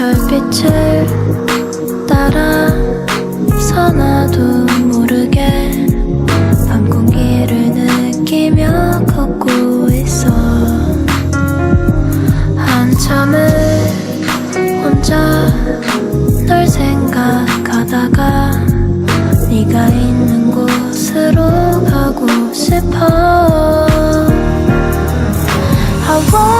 별빛을 따라 서나도 모르게 밤 공기를 느끼며 걷고 있어. 한참을 혼자 널 생각하다가 네가 있는 곳으로 가고 싶어. I want